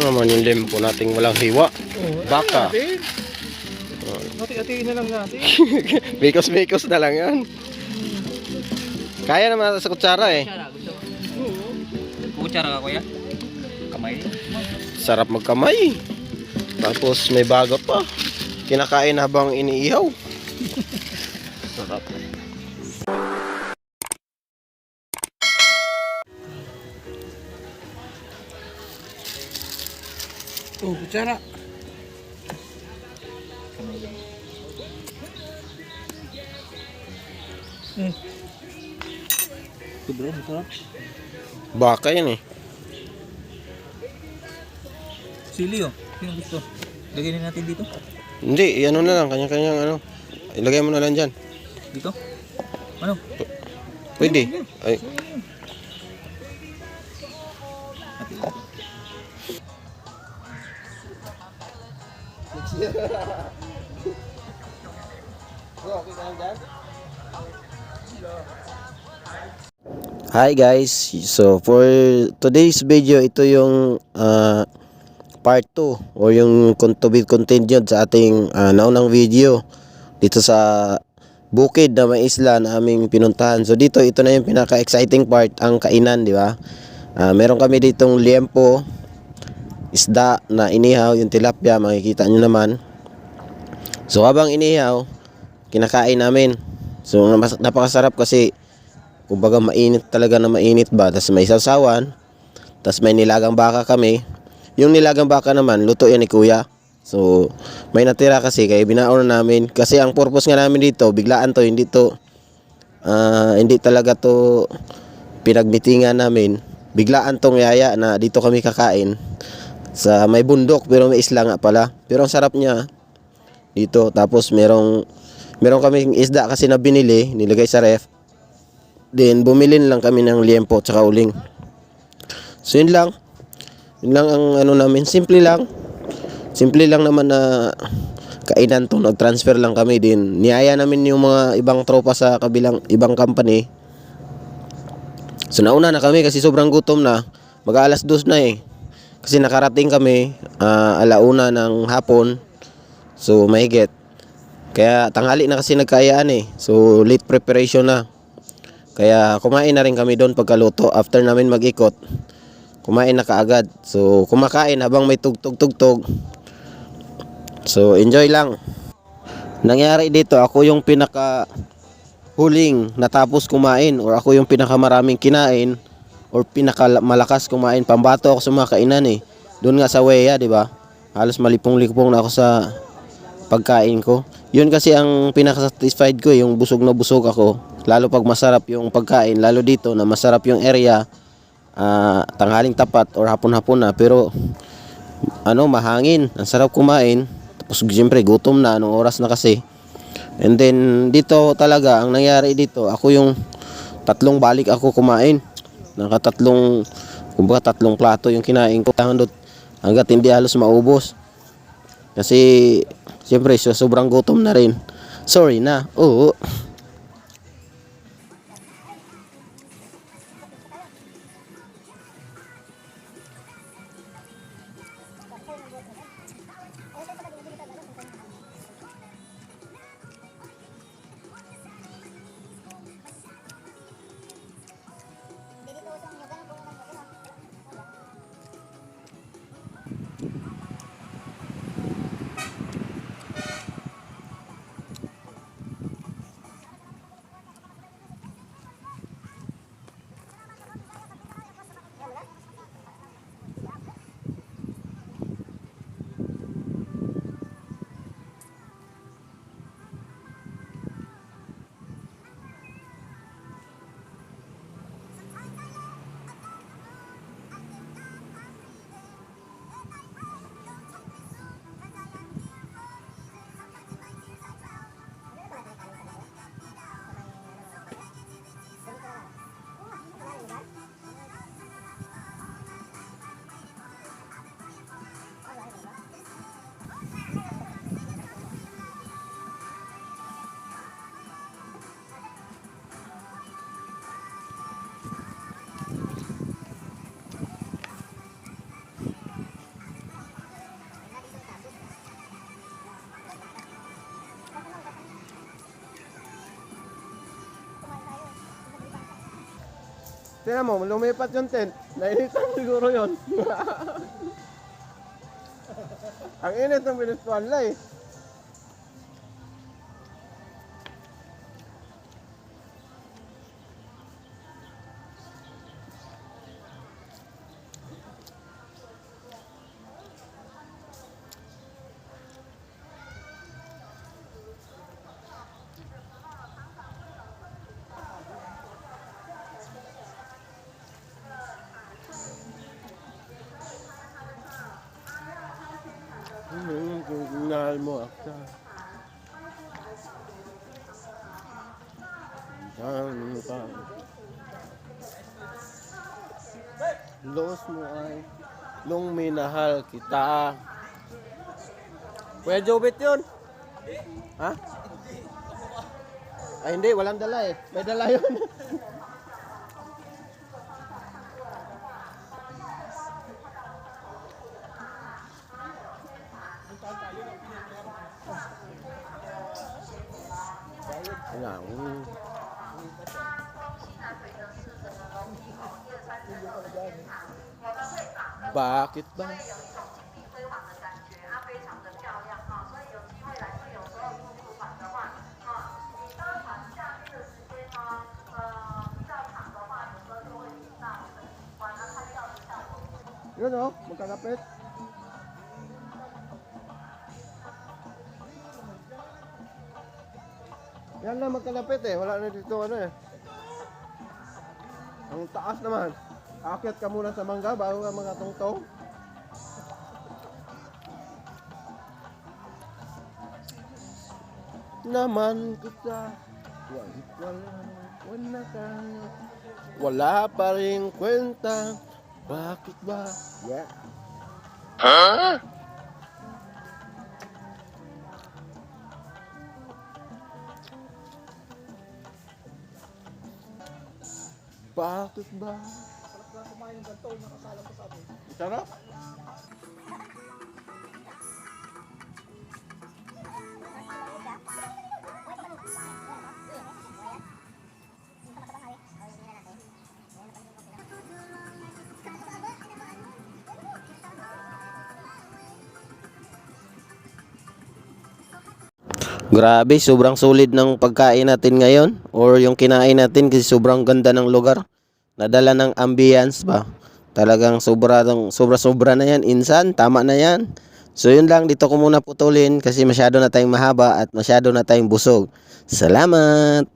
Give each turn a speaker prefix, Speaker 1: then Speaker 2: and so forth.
Speaker 1: Ano naman yung limpo nating walang hiwa? Baka.
Speaker 2: Hati-hatiin na lang natin.
Speaker 1: Bikos-bikos na lang yan. Kaya naman natin sa kutsara eh.
Speaker 3: Kutsara ka kuya? Kamay.
Speaker 1: Sarap magkamay. Tapos may baga pa. Kinakain habang iniihaw.
Speaker 2: Oh, kutsara. Hmm.
Speaker 3: Ito bro, masarap.
Speaker 1: Baka yan eh.
Speaker 3: Sili oh. Sino gusto? Lagyan na natin dito.
Speaker 1: Hindi, ano na lang, kanya-kanyang ano. Ilagay mo na lang dyan.
Speaker 3: Dito? Ano?
Speaker 1: Pwede. Ay, Hi guys, so for today's video ito yung ah, part 2 or yung to be continued sa ating ah, naunang video dito sa bukid na may isla na aming pinuntahan. So dito ito na yung pinaka-exciting part ang kainan, di ba? Ah, meron kami ditong liempo, isda na inihaw, yung tilapia, makikita nyo naman. So habang inihaw, kinakain namin. So napakasarap kasi kumbaga mainit talaga na mainit ba. Tapos may sausawan, tapos may nilagang baka kami. Yung nilagang baka naman, luto yan ni kuya. So, may natira kasi kaya binaon na namin. Kasi ang purpose nga namin dito, biglaan to, hindi to, ah, hindi talaga to pinagmitingan namin. Biglaan tong yaya na dito kami kakain. Sa may bundok pero may isla nga pala. Pero ang sarap niya dito. Tapos merong meron kaming isda kasi na binili, nilagay sa ref. Then bumili na lang kami ng liempo at saka uling. So yun lang. Yun lang ang ano namin. Simple lang. Simple lang naman na kainan to. Nag-transfer lang kami din. Niyaya namin yung mga ibang tropa sa kabilang ibang company. So nauna na kami kasi sobrang gutom na. Mag-aalas dos na eh. Kasi nakarating kami ah, alauna ng hapon. So mahigit. Kaya tanghali na kasi nagkayaan eh. So late preparation na. Kaya kumain na rin kami doon pagkaluto. After namin mag-ikot, kumain na kaagad. So kumakain habang may tugtog-tugtog. So enjoy lang. Nangyari dito, ako yung pinaka huling natapos kumain or ako yung pinakamaraming kinain or pinaka malakas kumain. Pambato ako sa mga kainan eh. Doon nga sa Weya, di ba? Halos malipong-lipong na ako sa pagkain ko. Yun kasi ang pinaka-satisfied ko, yung busog na busog ako. Lalo pag masarap yung pagkain, lalo dito na masarap yung area, ah, tanghaling tapat or hapon-hapon na. Pero ano, mahangin. Ang sarap kumain. Tapos siyempre gutom na, anong oras na kasi. And then dito talaga, ang nangyari dito, ako yung tatlong balik ako kumain. Nakatatlong, kumbaga tatlong plato yung kinain ko. Hanggat, hindi halos maubos. Kasi, siyempre, so- sobrang gutom na rin. Sorry na. Oo. Tingnan mo, lumipat yung tent. Nainitan siguro yun. Ang init ng binustuan eh. Pa? Los mo ay nung minahal kita. Kuya Jobit yun? Ha? Ay hindi, walang dala eh. May dala yun. 如果大家担心啊，觉个楼梯口、一二三三
Speaker 4: 楼的天台，它会不会把
Speaker 1: 把会有一种金碧
Speaker 5: 辉煌的感觉？它非常的漂亮啊。所以有机会来，的话，啊，你待会下去的时间，的话，有时候会到，拍照的效果。
Speaker 1: Yan lang magkalapit eh. Wala na dito ano eh. Ang taas naman. Akyat ka muna sa mangga bago ka makatungtong. Naman kita. Wala, wala, wala ka. Wala pa rin kwenta. Bakit ba? Yeah. Bakit ba? Sarap? Grabe, sobrang solid ng pagkain natin ngayon or yung kinain natin kasi sobrang ganda ng lugar. Nadala ng ambience ba? Talagang sobra sobra sobra na yan. Insan, tama na yan. So yun lang, dito ko muna putulin kasi masyado na tayong mahaba at masyado na tayong busog. Salamat!